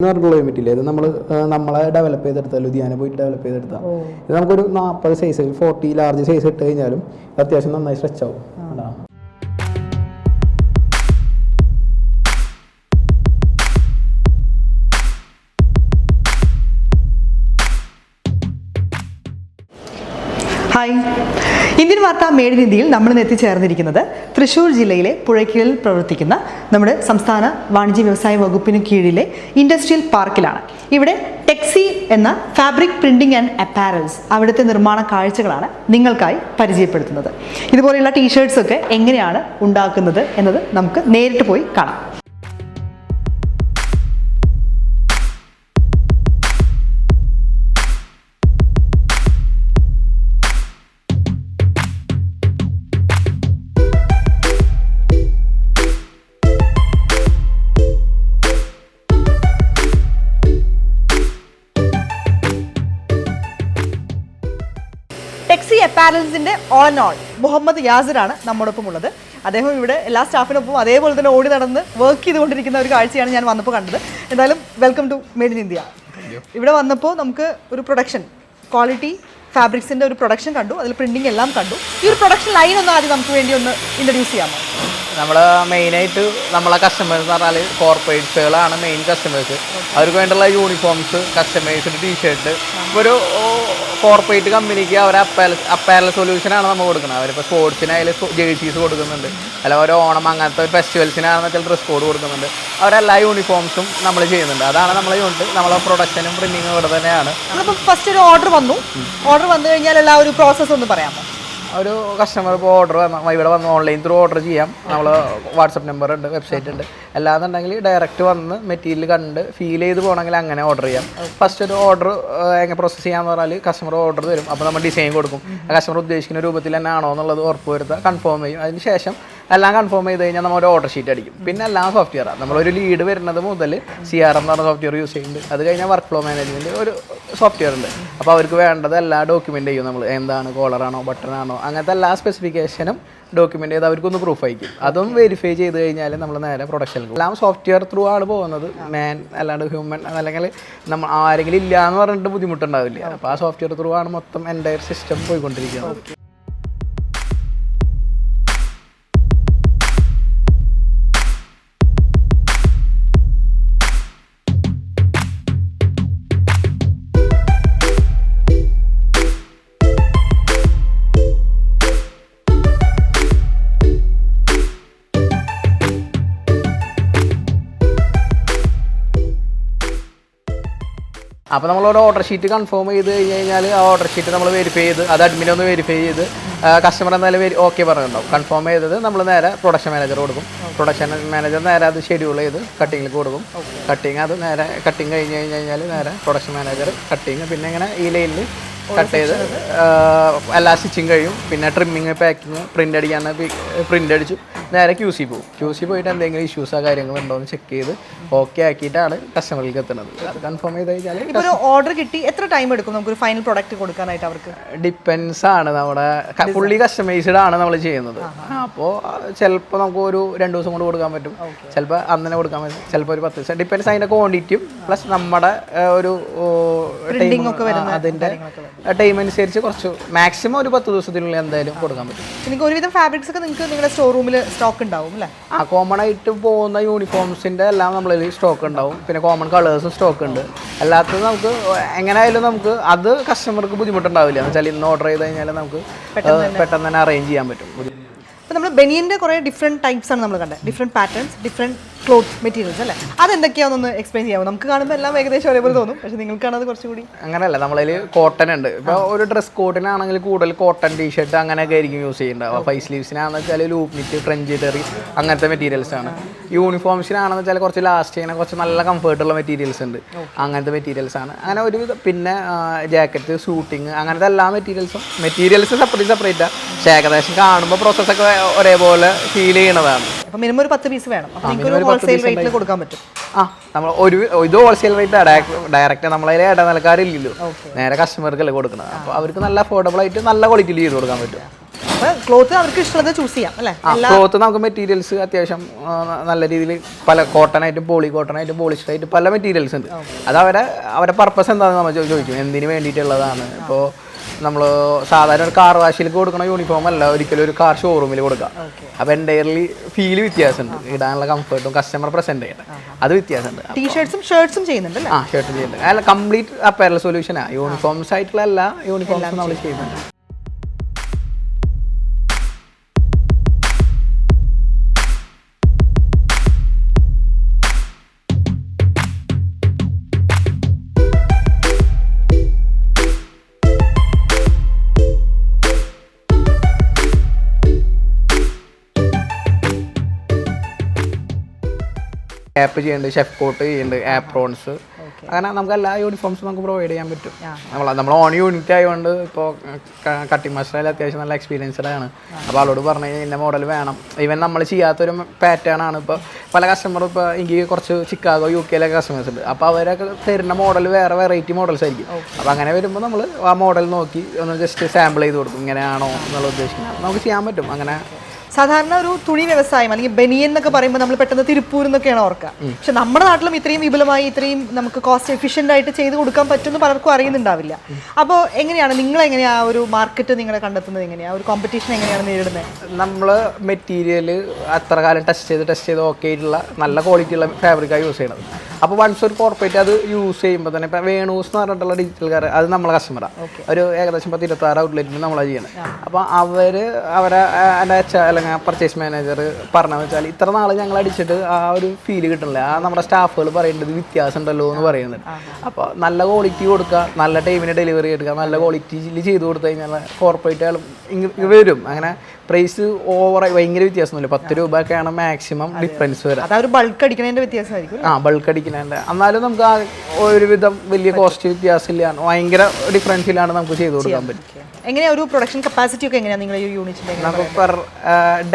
എന്ന് പറഞ്ഞിട്ടുള്ള യൂണിറ്റ് ഇത് നമ്മൾ നമ്മളെ ഡെവലപ്പ് ചെയ്തെടുത്താൽ ലുധിയാന പോയിട്ട് ഡെവലപ്പ് ചെയ്തെടുത്താൽ ഇത് നമുക്കൊരു നാൽപ്പത് സൈസ് ഫോർട്ടി ലാർജ് സൈസ് ഇട്ട് കഴിഞ്ഞാലും അത്യാവശ്യം നന്നായി സ്ട്രെച്ച് ആവും. ഇന്ത്യൻ വാർത്ത മേടിനിധിയിൽ നമ്മൾ ഇന്ന് എത്തിച്ചേർന്നിരിക്കുന്നത് തൃശ്ശൂർ ജില്ലയിലെ പുഴയ്ക്കലിൽ പ്രവർത്തിക്കുന്ന നമ്മുടെ സംസ്ഥാന വാണിജ്യ വ്യവസായ വകുപ്പിന് കീഴിലെ ഇൻഡസ്ട്രിയൽ പാർക്കിലാണ്. ഇവിടെ ടെക്സി എന്ന ഫാബ്രിക് പ്രിന്റിംഗ് ആൻഡ് അപ്പാരൽസ് അവിടുത്തെ നിർമ്മാണ കാഴ്ചകളാണ് നിങ്ങൾക്കായി പരിചയപ്പെടുത്തുന്നത്. ഇതുപോലെയുള്ള ടീഷർട്സ് ഒക്കെ എങ്ങനെയാണ് ഉണ്ടാക്കുന്നത് എന്നത് നമുക്ക് നേരിട്ട് പോയി കാണാം. ടെക്സി അപ്പാരൽസിന്റെ ഓൾ ആൻഡ് ഓൾ മുഹമ്മദ് യാസിറാണ് നമ്മോടൊപ്പം ഉള്ളത് അദ്ദേഹം ഇവിടെ എല്ലാ സ്റ്റാഫിനൊപ്പം അതേപോലെ തന്നെ ഓടി നടന്ന് വർക്ക് ചെയ്തുകൊണ്ടിരിക്കുന്ന ഒരു കാഴ്ചയാണ് ഞാൻ വന്നപ്പോൾ കണ്ടത്. എന്തായാലും welcome to made in India ഇവിടെ വന്നപ്പോൾ നമുക്ക് ഒരു പ്രൊഡക്ഷൻ ക്വാളിറ്റി ഫാബ്രിക്സിന്റെ ഒരു പ്രൊഡക്ഷൻ കണ്ടു. അതിൽ പ്രിന്റിംഗ് എല്ലാം കണ്ടു. ഈ ഒരു പ്രൊഡക്ഷൻ ലൈൻ ഒന്ന് ആദ്യം നമുക്ക് വേണ്ടി ഒന്ന് ഇൻട്രൊഡ്യൂസ് ചെയ്യാമോ? നമ്മൾ മെയിനായിട്ട് നമ്മളെ കസ്റ്റമേഴ്സ് എന്ന് പറഞ്ഞാൽ കോർപ്പറേറ്റ്സുകളാണ് മെയിൻ കസ്റ്റമേഴ്സ് അവർക്ക് വേണ്ടിയുള്ള യൂണിഫോംസ് കസ്റ്റമൈസ്ഡ് ടീഷർട്ട് ഒരു കോർപ്പറേറ്റ് കമ്പനിക്ക് അവർ അപ്പാരൽ അപ്പാരൽ സൊല്യൂഷനാണ് നമ്മൾ കൊടുക്കുന്നത്. അവരിപ്പോൾ സ്പോർട്സിനായാലും ജേഴ്സീസ് കൊടുക്കുന്നുണ്ട്. അല്ല ഓരോ ഓണം അങ്ങനത്തെ ഫെസ്റ്റിവൽസിനാണെന്ന് വെച്ചാൽ ഡ്രസ് കോഡ് കൊടുക്കുന്നുണ്ട്. അവരെല്ലാ യൂണിഫോംസും നമ്മൾ ചെയ്യുന്നുണ്ട്. അതാണ് നമ്മളെ യൂണിറ്റ് നമ്മളെ പ്രൊഡക്ഷനും പ്രിന്റിങ്ങും ഇവിടെ തന്നെയാണ്. ഫസ്റ്റ് ഒരു ഓർഡർ വന്നു. ഓർഡർ വന്നു കഴിഞ്ഞാൽ എല്ലാ ഒരു പ്രോസസ്സ് ഒന്ന് പറയാമോ? ഒരു കസ്റ്റമർ ഇപ്പോൾ ഓർഡർ വന്നാൽ ഇവിടെ വന്ന് ഓൺലൈൻ ത്രൂ ഓർഡർ ചെയ്യാം. നമ്മൾ വാട്സപ്പ് നമ്പർ ഉണ്ട് വെബ്സൈറ്റ് ഉണ്ട്. അല്ലാന്നുണ്ടെങ്കിൽ ഡയറക്റ്റ് വന്ന് മെറ്റീരിയൽ കണ്ട് ഫീൽ ചെയ്ത് പോകണമെങ്കിൽ അങ്ങനെ ഓർഡർ ചെയ്യാം. ഫസ്റ്റ് ഒരു ഓർഡർ എങ്ങനെ പ്രോസസ്സ് ചെയ്യാന്ന് പറഞ്ഞാൽ കസ്റ്റമർ ഓർഡർ തരും. അപ്പോൾ നമ്മൾ ഡിസൈൻ കൊടുക്കും. കസ്റ്റമർ ഉദ്ദേശിക്കുന്ന രൂപത്തിൽ തന്നെ ആണോ എന്നുള്ളത് ഉറപ്പ് വരുത്തുക കൺഫേം ചെയ്യും. അതിന് ശേഷം എല്ലാം കൺഫേം ചെയ്ത് കഴിഞ്ഞാൽ നമ്മൾ ഒരു ഓർഡർ ഷീറ്റ് അടിക്കും. പിന്നെ എല്ലാം സോഫ്റ്റ്വെയറാണ് നമ്മളൊരു ലീഡ് വരുന്നത് മുതൽ സി ആർ എം എന്ന് പറഞ്ഞ സോഫ്റ്റ്വെയർ യൂസ് ചെയ്യുന്നുണ്ട്. അത് കഴിഞ്ഞാൽ വർക്ക് ഫ്ലോ മാനേജ്മെന്റ് ഒരു സോഫ്റ്റ്വെയർ ഉണ്ട്. അപ്പോൾ അവർക്ക് വേണ്ടത് എല്ലാ ഡോക്യുമെന്റ് ചെയ്യും നമ്മൾ എന്താണ് കോളറാണോ ബട്ടണാണോ അങ്ങനത്തെ എല്ലാ സ്പെസിഫിക്കേഷനും ഡോക്യുമെന്റ് ചെയ്ത് അവർക്കൊന്ന് പ്രൂഫ് അയക്കും. അതും വെരിഫൈ ചെയ്ത് കഴിഞ്ഞാൽ നമ്മൾ നേരെ പ്രൊഡക്ഷനിൽ എല്ലാം സോഫ്റ്റ്വെയർ ത്രൂ ആണ് പോകുന്നത്. മാൻ അല്ലാണ്ട് ഹ്യൂമൻ അല്ലെങ്കിൽ നമ്മൾ ആരെങ്കിലും ഇല്ല എന്ന് പറഞ്ഞിട്ട് ബുദ്ധിമുട്ടുണ്ടാവില്ല. അപ്പോൾ ആ സോഫ്റ്റ്വെയർ ത്രൂ ആണ് മൊത്തം എന്റെ സിസ്റ്റം പോയിക്കൊണ്ടിരിക്കുന്നത്. അപ്പോൾ നമ്മൾ ഒരു ഓർഡർ ഷീറ്റ് കൺഫേം ചെയ്ത് കഴിഞ്ഞ് കഴിഞ്ഞാൽ ആ ഓർഡർ ഷീറ്റ് നമ്മൾ വെരിഫൈ ചെയ്ത് അത് അഡ്മിനെ ഒന്ന് വെരിഫൈ ചെയ്ത് കസ്റ്റമർ എന്നാലും വെരി ഓക്കെ പറഞ്ഞിട്ടുണ്ടാവും. കൺഫേം ചെയ്തത് നമ്മൾ നേരെ പ്രൊഡക്ഷൻ മാനേജർ കൊടുക്കും. പ്രൊഡക്ഷൻ മാനേജർ നേരെ അത് ഷെഡ്യൂൾ ചെയ്ത് കട്ടിങ്ങിൽ കൊടുക്കും. കട്ടിങ് അത് നേരെ കട്ടിങ് കഴിഞ്ഞ് കഴിഞ്ഞ് കഴിഞ്ഞാൽ നേരെ പ്രൊഡക്ഷൻ മാനേജർ കട്ടിങ് പിന്നെ ഇങ്ങനെ ഈ ലൈനിൽ കട്ട് ചെയ്ത് എല്ലാ സ്റ്റിച്ചിങ് കഴിയും. പിന്നെ ട്രിമ്മിങ് പാക്കിങ് പ്രിന്റ് അടിക്കാൻ പ്രിന്റ് അടിച്ചു. നേരെ ക്യൂ സി പോകും ക്യൂ സി പോയിട്ട് എന്തെങ്കിലും ഇഷ്യൂസോ കാര്യങ്ങളോ ഉണ്ടോ എന്ന് ചെക്ക് ചെയ്ത് ഓക്കെ ആക്കിയിട്ടാണ് കസ്റ്റമറിലേക്ക് എത്തുന്നത്. അത് കൺഫേം ചെയ്ത് കഴിഞ്ഞാൽ ഒരു ഓർഡർ കിട്ടി എത്ര ടൈം എടുക്കും നമുക്ക് ഫൈനൽ പ്രൊഡക്റ്റ് കൊടുക്കാനായിട്ട് അവർക്ക്? ഡിപ്പെൻസ് ആണ് നമ്മുടെ ഫുള്ളി കസ്റ്റമൈസ്ഡ് ആണ് നമ്മൾ ചെയ്യുന്നത്. അപ്പോൾ ചിലപ്പോൾ നമുക്ക് ഒരു രണ്ട് ദിവസം കൊണ്ട് കൊടുക്കാൻ പറ്റും. ചിലപ്പോൾ അന്ന് കൊടുക്കാൻ പറ്റും. ചിലപ്പോൾ ഒരു പത്ത് ദിവസം. ഡിപ്പെൻസ് അതിന്റെ ക്വാണ്ടിറ്റിയും പ്ലസ് നമ്മുടെ ഒരു അതിന്റെ ടൈം അനുസരിച്ച് കുറച്ച് മാക്സിമം ഒരു പത്ത് ദിവസത്തിനുള്ളിൽ എന്തായാലും കൊടുക്കാൻ പറ്റും. നിങ്ങൾക്ക് ഒരുവിധം ഫാബ്രിക്സ് ഒക്കെ നിങ്ങൾക്ക് നിങ്ങളുടെ സ്റ്റോർ റൂമിൽ സ്റ്റോക്ക് ഉണ്ടാവും അല്ലേ? ആ കോമൺ ആയിട്ട് പോകുന്ന യൂണിഫോംസിന്റെ എല്ലാം നമ്മളിൽ സ്റ്റോക്ക് ഉണ്ടാവും. പിന്നെ കോമൺ കളേഴ്സും സ്റ്റോക്ക് ഉണ്ട്. അല്ലാത്തത് നമുക്ക് എങ്ങനെ ആയാലും നമുക്ക് അത് കസ്റ്റമർക്ക് ബുദ്ധിമുട്ടുണ്ടാവില്ല. എന്ന് വെച്ചാൽ ഇന്ന് ഓർഡർ ചെയ്ത് കഴിഞ്ഞാൽ നമുക്ക് പെട്ടെന്ന് തന്നെ. അറേഞ്ച് ചെയ്യാൻ പറ്റും. അപ്പോൾ നമ്മൾ ബനിയന്റെ കുറേ ഡിഫറെന്റ് ടൈപ്സ് ആണ് നമ്മൾ കണ്ടത്. Different patterns different cloth materials അല്ലേ? അതെന്തൊക്കെയാണെന്നൊന്ന് എക്സ്പ്ലെയിൻ ചെയ്യാമോ? നമുക്ക് കാണുമ്പോൾ എല്ലാം ഏകദേശം ഒരേപോലെ തോന്നും. പക്ഷെ നിങ്ങൾക്കാണ് അത് കുറച്ചുകൂടി അങ്ങനെയല്ല നമ്മളതിൽ കോട്ടൺ ഉണ്ട്. ഇപ്പോൾ ഒരു ഡ്രസ് കോട്ടിനാണെങ്കിൽ കൂടുതൽ കോട്ടൺ ടീഷർട്ട് അങ്ങനെയൊക്കെ ആയിരിക്കും യൂസ് ചെയ്യുന്നുണ്ടാവുക ഫൈവ് സ്ലീവ്സിനാണെന്ന് വെച്ചാൽ ലൂപ്പ് നിറ്റ് ഫ്രഞ്ച് ടെറി അങ്ങനത്തെ മെറ്റീരിയൽസ് ആണ്. യൂണിഫോംസിനാണെന്ന് വെച്ചാൽ കുറച്ച് ലാസ്റ്റ് ചെയ്യുന്ന കുറച്ച് നല്ല കംഫർട്ടുള്ള മെറ്റീരിയൽസ് ഉണ്ട്. അങ്ങനത്തെ മെറ്റീരിയൽസ് ആണ്. അങ്ങനെ ഒരു പിന്നെ ജാക്കറ്റ് ഷൂട്ടിങ് അങ്ങനത്തെ എല്ലാ മെറ്റീരിയൽസും മെറ്റീരിയൽസ് സെപ്പറേറ്റ് സെപ്പറേറ്റ് പക്ഷേ ഏകദേശം കാണുമ്പോൾ പ്രോസസ്സൊക്കെ ഒരേപോലെ ഫീൽ ചെയ്യണതാണ്. അപ്പം മിനിമം ഒരു പത്ത് പീസ് വേണം. അപ്പോൾ നിങ്ങൾക്ക് ഒരു ഹോൾസെയിൽ റേറ്റിൽ കൊടുക്കാൻ പറ്റും. ആ. നമ്മൾ ഒരു ഇത് ഹോൾസെയിൽ റേറ്റ് ഡയറക്റ്റ് നമ്മളതിൽ ഇടനിലക്കാരില്ലല്ലോ നേരെ കസ്റ്റമർക്കല്ലേ കൊടുക്കുന്നത് അപ്പോൾ അവർക്ക് നല്ല അഫോർഡബിൾ ആയിട്ട് നല്ല ക്വാളിറ്റിയിൽ ചെയ്ത് കൊടുക്കാൻ പറ്റും. ക്ലോത്ത് അവർക്ക് ഇഷ്ടമുള്ളത് ചൂസ് ചെയ്യാം അല്ലേ? ക്ലോത്ത് നമുക്ക് മെറ്റീരിയൽസ് അത്യാവശ്യം നല്ല രീതിയിൽ പല കോട്ടൺ ആയിട്ടും പോളി കോട്ടൺ ആയിട്ടും പോളിസ്റ്റർ ആയിട്ട് പല മെറ്റീരിയൽസ് ഉണ്ട്. അത് അവരെ അവരെ പർപ്പസ് എന്താണെന്ന് നമ്മൾ ചോദിക്കും. എന്തിനു വേണ്ടിയിട്ടുള്ളതാണ്? ഇപ്പോൾ നമ്മൾ സാധാരണ ഒരു കാർ വാഷിലേക്ക് കൊടുക്കുന്ന യൂണിഫോം അല്ല ഒരിക്കലും ഒരു കാർ ഷോറൂമിൽ കൊടുക്കുക അപ്പോൾ എന്റയർലി ഫീൽ വ്യത്യാസമുണ്ട്. ഇടാനുള്ള കംഫർട്ടും കസ്റ്റമർ പ്രസന്റ് ചെയ്യണം. അത് വ്യത്യാസമുണ്ട്. ടീഷർട്സും ഷർട്ട്സും ചെയ്യുന്നുണ്ട് ആ ഷർട്ട് ചെയ്യുന്നുണ്ട്. അല്ല കംപ്ലീറ്റ് അപ്പയറൽ സൊല്യൂഷനാണ് യൂണിഫോംസ് ആയിട്ടുള്ള എല്ലാ യൂണിഫോംസും നമ്മൾ ചെയ്യുന്നുണ്ട്. ക്യാപ്പ് ചെയ്യുന്നുണ്ട് ഷെഫ് കോട്ട് ചെയ്യുന്നുണ്ട് ആപ്രോൺസ് അങ്ങനെ നമുക്ക് എല്ലാ യൂണിഫോംസും നമുക്ക് പ്രൊവൈഡ് ചെയ്യാൻ പറ്റും. നമ്മൾ നമ്മൾ ഓൺ യൂണിറ്റ് ആയതുകൊണ്ട് ഇപ്പോൾ കട്ടിംഗ് മാസ്റ്ററിൽ അത്യാവശ്യം നല്ല എക്സ്പീരിയൻസ്ഡ് ആണ് അപ്പോൾ ആളോട് പറഞ്ഞു കഴിഞ്ഞാൽ ഇന്ന മോഡൽ വേണം. ഈവൻ നമ്മൾ ചെയ്യാത്തൊരു പാറ്റേൺ ആണ്. ഇപ്പോൾ പല കസ്റ്റമറും ഇപ്പോൾ എനിക്ക് കുറച്ച് ചിക്കാഗോ യു കെയിലൊക്കെ കസ്റ്റമേഴ്സ് ഉണ്ട്. അപ്പോൾ അവരൊക്കെ തരുന്ന മോഡൽ വേറെ വെറൈറ്റി മോഡൽസ് ആയിരിക്കും. അപ്പോൾ അങ്ങനെ വരുമ്പോൾ നമ്മൾ ആ മോഡൽ നോക്കി ഒന്ന് ജസ്റ്റ് സാമ്പിൾ ചെയ്ത് കൊടുക്കും. ഇങ്ങനെയാണോ എന്നുള്ള ഉദ്ദേശിക്കുന്നത്. നമുക്ക് ചെയ്യാൻ പറ്റും. അങ്ങനെ സാധാരണ ഒരു തുണി വ്യവസായം അല്ലെങ്കിൽ ബനിയൻ എന്നൊക്കെ പറയുമ്പോൾ നമ്മൾ പെട്ടെന്ന് തിരുപ്പൂർ എന്നൊക്കെയാണ് ഓർക്കുക. പക്ഷെ നമ്മുടെ നാട്ടിലും ഇത്രയും വിപുലമായി ഇത്രയും നമുക്ക് കോസ്റ്റ് എഫിഷ്യന്റ് ആയിട്ട് ചെയ്ത് കൊടുക്കാൻ പറ്റുമെന്ന് പലർക്കും അറിയുന്നുണ്ടാവില്ല. അപ്പോൾ എങ്ങനെയാണ് നിങ്ങൾ എങ്ങനെയാ ആ ഒരു മാർക്കറ്റ് നിങ്ങളെ കണ്ടെത്തുന്നത് എങ്ങനെയാണ് ഒരു കോമ്പറ്റീഷൻ എങ്ങനെയാണ് നേരിടുന്നത് നമ്മൾ മെറ്റീരിയൽ അത്ര കാലം ടെസ്റ്റ് ചെയ്ത് ടെസ്റ്റ് ചെയ്ത് ഓക്കെ ആയിട്ടുള്ള നല്ല ക്വാളിറ്റിയുള്ള ഫാബ്രിക്കാണ് യൂസ് ചെയ്യണത്. അപ്പോൾ വൺസ് ഒരു കോർപ്പറേറ്റ് അത് യൂസ് ചെയ്യുമ്പോൾ തന്നെ ഇപ്പോൾ വേണൂസ് എന്ന് പറഞ്ഞിട്ടുള്ള ഡിജിറ്റൽ കാർ അത് നമ്മളെ കസ്റ്റമറാണ് ഒരു ഏകദേശം പത്ത് ഇരുപത്തി ആറ് ഔട്ട്ലെറ്റിന് നമ്മളാണ് ചെയ്യണത് അപ്പോൾ അവർ അവരെ എന്റെ അച്ഛ അല്ലെങ്കിൽ പർച്ചേസ് മാനേജർ പറഞ്ഞതെന്ന് വെച്ചാൽ ഇത്ര നാൾ ഞങ്ങൾ അടിച്ചിട്ട് ആ ഒരു ഫീൽ കിട്ടണില്ല. ആ നമ്മുടെ സ്റ്റാഫുകൾ പറയേണ്ടത് വ്യത്യാസം ഉണ്ടല്ലോ എന്ന് പറയുന്നത്. അപ്പോൾ നല്ല ക്വാളിറ്റി കൊടുക്കുക നല്ല ടൈമിന് ഡെലിവറി എടുക്കുക നല്ല ക്വാളിറ്റിയിൽ ചെയ്ത് കൊടുത്തു കഴിഞ്ഞാൽ കോർപ്പറേറ്റ് ആളും ഇങ്ങ് വരും. അങ്ങനെ പ്രൈസ് ഓവർ ഭയങ്കര വ്യത്യാസമൊന്നുമില്ല. പത്ത് രൂപയൊക്കെയാണ് മാക്സിമം ഡിഫറൻസ് വരാം. അത് ആ ഒരു ബൾക്ക് അടിക്കുന്നതിന്റെ വ്യത്യാസമായിരിക്കും ആ ബൾക്ക് അടിക്കുന്നതിന്റെ എന്നാലും നമുക്ക് ആ ഒരുവിധം വലിയ കോസ്റ്റ് വ്യത്യാസമില്ല. ഭയങ്കര ഡിഫറൻസിലാണ് നമുക്ക് ചെയ്തു കൊടുക്കാൻ പറ്റും. എങ്ങനെയാ ഒരു പ്രൊഡക്ഷൻ കപ്പാസിറ്റി ഒക്കെ എങ്ങനെയാണ് നിങ്ങളുടെ ഈ യൂണിറ്റിന്റെ നമുക്ക് പെർ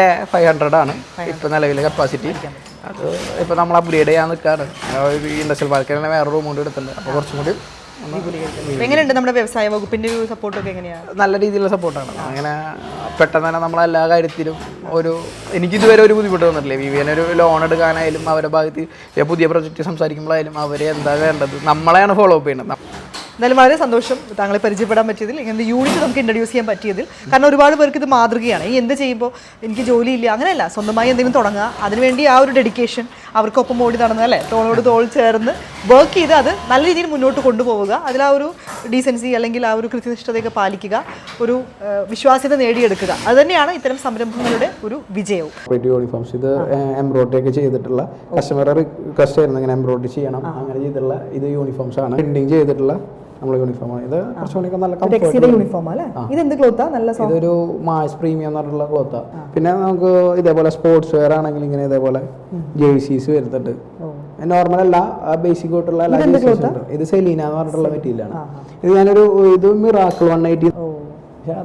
ഡേ ഫൈവ് ഹൺഡ്രഡ് ആണ് ഇപ്പൊ നിലവിലെ കപ്പാസിറ്റി അത് ഇപ്പൊ നമ്മൾ അപ്ഗ്രേഡ് ചെയ്യാൻ നിൽക്കാറ് ഇൻഡസ്ട്രിയൽ പാർക്കിൽ തന്നെ വേറെ റൂം കൊണ്ട് എടുത്തിട്ടുണ്ട്. അപ്പോൾ കുറച്ചും കൂടി എങ്ങനെയുണ്ട് നമ്മുടെ വ്യവസായ വകുപ്പിന്റെ ഒരു സപ്പോർട്ടൊക്കെ എങ്ങനെയാണ് നല്ല രീതിയിലുള്ള സപ്പോർട്ടാണ്. അങ്ങനെ പെട്ടെന്ന് തന്നെ നമ്മളെ എല്ലാ കാര്യത്തിലും ഒരു എനിക്ക് ഇതുവരെ ഒരു ബുദ്ധിമുട്ട് വന്നിട്ടില്ല. വിവിയൻ ഒരു ലോൺ എടുക്കാനായാലും അവരുടെ ഭാഗത്ത് പുതിയ പ്രൊജക്റ്റ് സംസാരിക്കുമ്പോഴായാലും അവരെ എന്താ വേണ്ടത്? നമ്മളെയാണ് ഫോളോ അപ്പ് ചെയ്യുന്നത് എന്തായാലും വളരെ സന്തോഷം താങ്കളെ പരിചയപ്പെടാൻ പറ്റിയതിൽ. ഇങ്ങനെ യൂണിറ്റ് നമുക്ക് ഇൻട്രൊഡ്യൂസ് ചെയ്യാൻ പറ്റിയതിൽ. കാരണം ഒരുപാട് പേർക്ക് ഇത് മാതൃകയാണ്. ഈ എന്ത് ചെയ്യുമ്പോൾ എനിക്ക് ജോലിയില്ല അങ്ങനെയല്ല. സ്വന്തമായി എന്തെങ്കിലും തുടങ്ങുക. അതിനുവേണ്ടി ആ ഒരു ഡെഡിക്കേഷൻ അവർക്കൊപ്പം ഓടി നടന്ന് അല്ലേ? തോളോട് തോൾ ചേർന്ന് വർക്ക് ചെയ്ത് അത് നല്ല രീതിയിൽ മുന്നോട്ട് കൊണ്ടുപോവുക. അതിൽ ആ ഒരു ഡീസൻസി അല്ലെങ്കിൽ ആ ഒരു കൃത്യനിഷ്ഠതയൊക്കെ പാലിക്കുക. ഒരു വിശ്വാസ്യത നേടിയെടുക്കുക. അതുതന്നെയാണ് ഇത്തരം സംരംഭങ്ങളുടെ ഒരു വിജയവും. യൂണിഫോംസ് ഇത് എംബ്രോയിഡറി ഒക്കെ ചെയ്തിട്ടുള്ള കസ്റ്റമർ റിക്വസ്റ്റ് ആയിരുന്നു. ഇങ്ങനെ എംബ്രോയിഡറി ചെയ്യണം. അങ്ങനെ ചെയ്തിട്ടുള്ള ഇത് യൂണിഫോംസ് ആണ്. പ്രിന്റിങ് ചെയ്തിട്ടുള്ള നമ്മളെ യൂണിഫോമാണ് ഇത് കുറച്ചുകൂടി നല്ല കംഫർട്ട് യൂണിഫോം അല്ലേ? ഇത് എന്ത് ക്ലോത്താ നല്ല ഇതൊരു മാസ് പ്രീമിയം എന്ന് പറഞ്ഞിട്ടുള്ള ക്ലോത്താ പിന്നെ നമുക്ക് ഇതേപോലെ സ്പോർട്സ് വെയർ ആണെങ്കിൽ ഇങ്ങനെ ഇതേപോലെ ജേഴ്സീസ് വരുന്നുണ്ട്. നോർമൽ അല്ല ബേസിക് ആയിട്ടുള്ള എല്ലാ ഇത് സെലീന എന്ന് പറഞ്ഞിട്ടുള്ള മെറ്റീരിയൽ ആണ്. ഇത് ഞാനൊരു ഇത് മിറാക്കിൾ വൺ എയ്റ്റി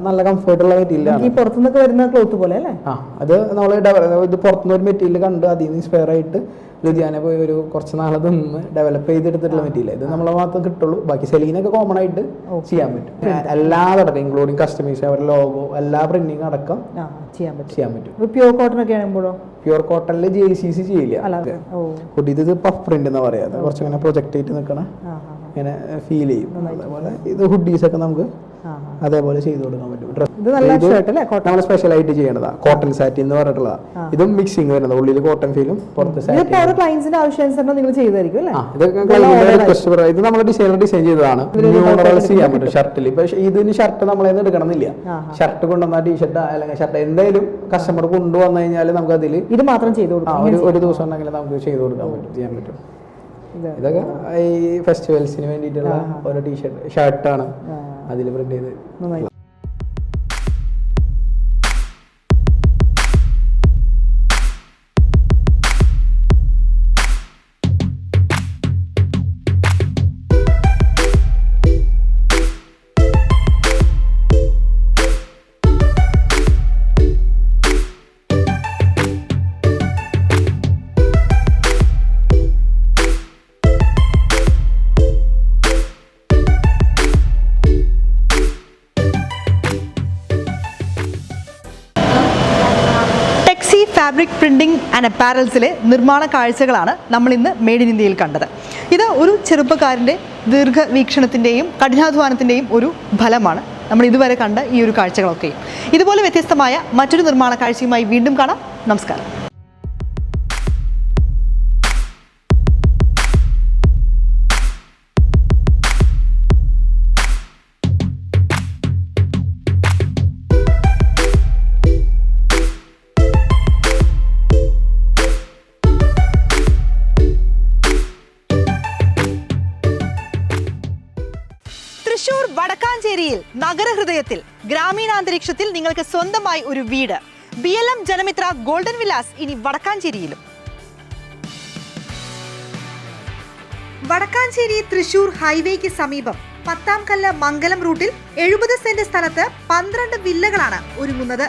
നല്ല കംഫർട്ടുള്ള മെറ്റീരിയൽ ആണ് ഈ പുറത്തുനിന്നൊക്കെ വരുന്ന ക്ലോത്ത് പോലെ അല്ലേ? ആ അത് നമ്മൾ ഇത് പുറത്തുനിന്ന് ഒരു മെറ്റീരിയൽ കണ്ട് അതിൽ നിന്ന് ഇൻസ്പയർ ആയിട്ട് ലുധിയാന പോയി ഒരു കുറച്ച് നാളെ നിന്ന് ഡെവലപ്പ് ചെയ്തെടുത്തിട്ടുള്ള മെറ്റീരിയൽ ഇത് നമ്മളെ മാത്രം കിട്ടുള്ളൂ. ബാക്കി സെലീനൊക്കെ കോമൺ ആയിട്ട് ചെയ്യാൻ പറ്റും. എല്ലാ അടക്കം ഇൻക്ലൂഡിങ് കസ്റ്റമേഴ്സ് അവരുടെ ലോഗോ എല്ലാ പ്രിന്റിങ് അടക്കം ചെയ്യാൻ പറ്റും. ചെയ്യാൻ പറ്റും. പ്യൂർ കോട്ടൺ ഒക്കെ ആകുമ്പോഴോ പ്യൂർ കോട്ടണിൽ ജെ സി സി ചെയ്യില്ല. കുട്ടി ഇത് പഫ് പ്രിന്റ് എന്ന് പറയാം. കുറച്ചങ്ങനെ പ്രൊജക്റ്റ് ആയിട്ട് നിൽക്കണ ഇങ്ങനെ ഫീൽ ചെയ്യും. അതേപോലെ ഇത് ഹുഡീസ് ഒക്കെ നമുക്ക് അതേപോലെ ചെയ്തു കൊടുക്കാൻ പറ്റും. ഇത് നമ്മൾ സ്പെഷ്യൽ ആയിട്ട് ചെയ്യേണ്ടതാ കോട്ടൺ സാറ്റി എന്ന് പറഞ്ഞിട്ടുള്ളതാ. ഇതും മിക്സിങ് വരുന്നത്. ഉള്ളിൽ കോട്ടൺ ഫീലും പുറത്ത് ഇത് നമ്മൾ ഡിസൈനർ ഡിസൈൻ ചെയ്തതാണ്. ചെയ്യാൻ പറ്റും ഷർട്ടിൽ ഇപ്പൊ ഇതിന് ഷർട്ട് നമ്മളെ എടുക്കണമെന്നില്ല. ഷർട്ട് കൊണ്ടുവന്ന ടീഷർട്ട് അല്ലെങ്കിൽ ഷർട്ട് എന്തെങ്കിലും കസ്റ്റമർ കൊണ്ടുവന്നു കഴിഞ്ഞാൽ നമുക്ക് അതിൽ ഇത് മാത്രം ചെയ്തു കൊടുക്കും. ഒരു ദിവസം ഉണ്ടെങ്കിൽ നമുക്ക് ചെയ്തു കൊടുക്കാൻ പറ്റും ചെയ്യാൻ പറ്റും. ഇതൊക്കെ ഈ ഫെസ്റ്റിവൽസിന് വേണ്ടിയിട്ടുള്ള ഓരോ ടീഷർട്ട് ഷർട്ടാണ് അതിൽ പ്രിന്റ് ചെയ്ത് ഫാബ്രിക് പ്രിന്റിംഗ് ആൻഡ് അപ്പാരൽസിലെ നിർമ്മാണ കാഴ്ചകളാണ് നമ്മൾ ഇന്ന് മെയ്ഡ് ഇൻ ഇന്ത്യയിൽ കണ്ടത്. ഇത് ഒരു ചെറുപ്പക്കാരന്റെ ദീർഘവീക്ഷണത്തിന്റെയും കഠിനാധ്വാനത്തിന്റെയും ഒരു ഫലമാണ്. നമ്മൾ ഇതുവരെ കണ്ട ഈ ഒരു കാഴ്ചകളൊക്കെയും. ഇതുപോലെ വ്യത്യസ്തമായ മറ്റൊരു നിർമ്മാണ കാഴ്ചയുമായി വീണ്ടും കാണാം. നമസ്കാരം. തൃശൂർ വടക്കാഞ്ചേരിയിൽ നഗരഹൃദയത്തിൽ ഗ്രാമീണാന്തരീക്ഷത്തിൽ നിങ്ങൾക്ക് സ്വന്തമായി ഒരു വീട്. B L M Janamitra golden Vilas ഇനി വടക്കാഞ്ചേരിയിലും. വടക്കാഞ്ചേരി തൃശൂർ ഹൈവേക്ക് സമീപം പത്താം കല്ല് മംഗലം റൂട്ടിൽ എഴുപത് സെന്റ് സ്ഥലത്ത് പന്ത്രണ്ട് വില്ലകളാണ് ഒരുങ്ങുന്നത്.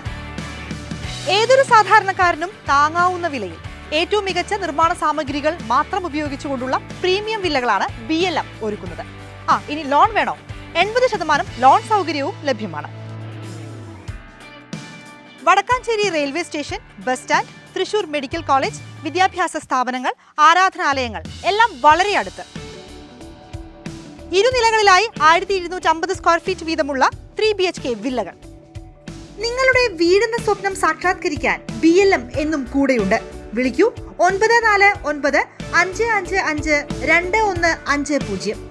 ഏതൊരു സാധാരണക്കാരനും താങ്ങാവുന്ന വിലയിൽ ഏറ്റവും മികച്ച നിർമ്മാണ സാമഗ്രികൾ മാത്രം ഉപയോഗിച്ചുകൊണ്ടുള്ള പ്രീമിയം വില്ലകളാണ് ബി ഒരുക്കുന്നത്. ആ ഇനി ലോൺ വേണോ? എൺപത് ശതമാനം ലോൺ സൗകര്യവും ലഭ്യമാണ്. Vadakkanchery railway station bus stand Thrissur medical college വിദ്യാഭ്യാസ സ്ഥാപനങ്ങൾ ആരാധനാലയങ്ങൾ എല്ലാം വളരെ അടുത്ത്. ഇരുനിലകളിലായി ആയിരത്തി ഇരുന്നൂറ്റി അമ്പത് സ്ക്വയർ ഫീറ്റ് വീതമുള്ള ത്രീ ബി എച്ച് കെ വില്ലകൾ. നിങ്ങളുടെ വീടെന്ന സ്വപ്നം സാക്ഷാത്കരിക്കാൻ ബി എൽ എം എന്നും കൂടെയുണ്ട്. വിളിക്കൂ ഒൻപത് നാല് ഒൻപത് അഞ്ച് അഞ്ച് അഞ്ച് രണ്ട് ഒന്ന് അഞ്ച് പൂജ്യം.